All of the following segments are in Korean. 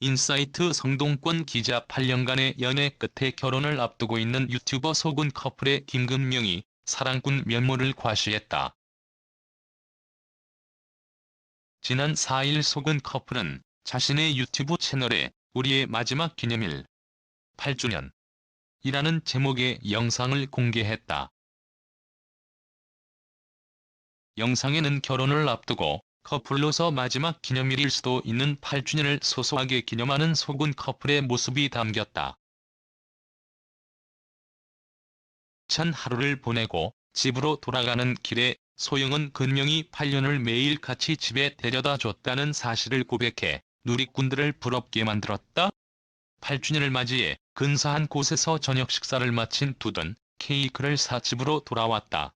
인사이트 성동권 기자 8년간의 연애 끝에 결혼을 앞두고 있는 유튜버 소군 커플의 김금명이 사랑꾼 면모를 과시했다. 지난 4일 소근 커플은 자신의 유튜브 채널에 우리의 마지막 기념일 8주년 이라는 제목의 영상을 공개했다. 영상에는 결혼을 앞두고 커플로서 마지막 기념일일 수도 있는 8주년을 소소하게 기념하는 소군 커플의 모습이 담겼다. 찬 하루를 보내고 집으로 돌아가는 길에 소영은 근명이 8년을 매일 같이 집에 데려다 줬다는 사실을 고백해 누리꾼들을 부럽게 만들었다. 8주년을 맞이해 근사한 곳에서 저녁 식사를 마친 두든 케이크를 사 집으로 돌아왔다.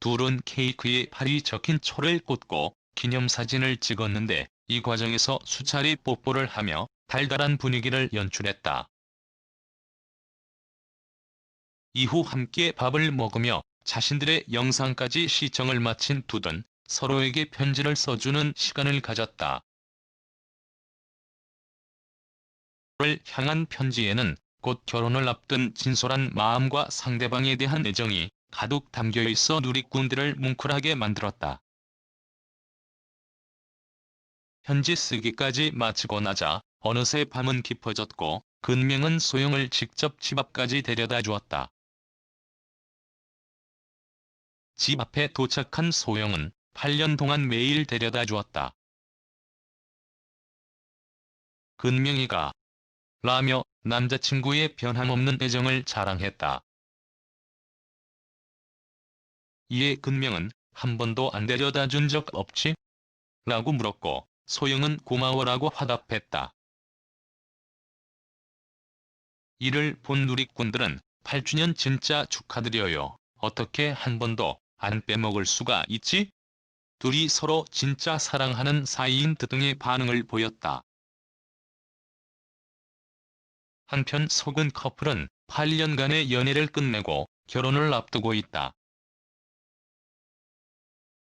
둘은 케이크에 팔이 적힌 초를 꽂고 기념사진을 찍었는데 이 과정에서 수차례 뽀뽀를 하며 달달한 분위기를 연출했다. 이후 함께 밥을 먹으며 자신들의 영상까지 시청을 마친 두든 서로에게 편지를 써주는 시간을 가졌다. 를 향한 편지에는 곧 결혼을 앞둔 진솔한 마음과 상대방에 대한 애정이 가득 담겨 있어 누리꾼들을 뭉클하게 만들었다. 편지 쓰기까지 마치고 나자 어느새 밤은 깊어졌고 근명은 소영을 직접 집 앞까지 데려다 주었다. 집 앞에 도착한 소영은 8년 동안 매일 데려다 주었다. 근명이가 라며 남자친구의 변함없는 애정을 자랑했다. 이에 근명은 한 번도 안 데려다 준 적 없지? 라고 물었고 소영은 고마워라고 화답했다. 이를 본 누리꾼들은 8주년 진짜 축하드려요. 어떻게 한 번도 안 빼먹을 수가 있지? 둘이 서로 진짜 사랑하는 사이인 듯 등의 반응을 보였다. 한편 속은 커플은 8년간의 연애를 끝내고 결혼을 앞두고 있다.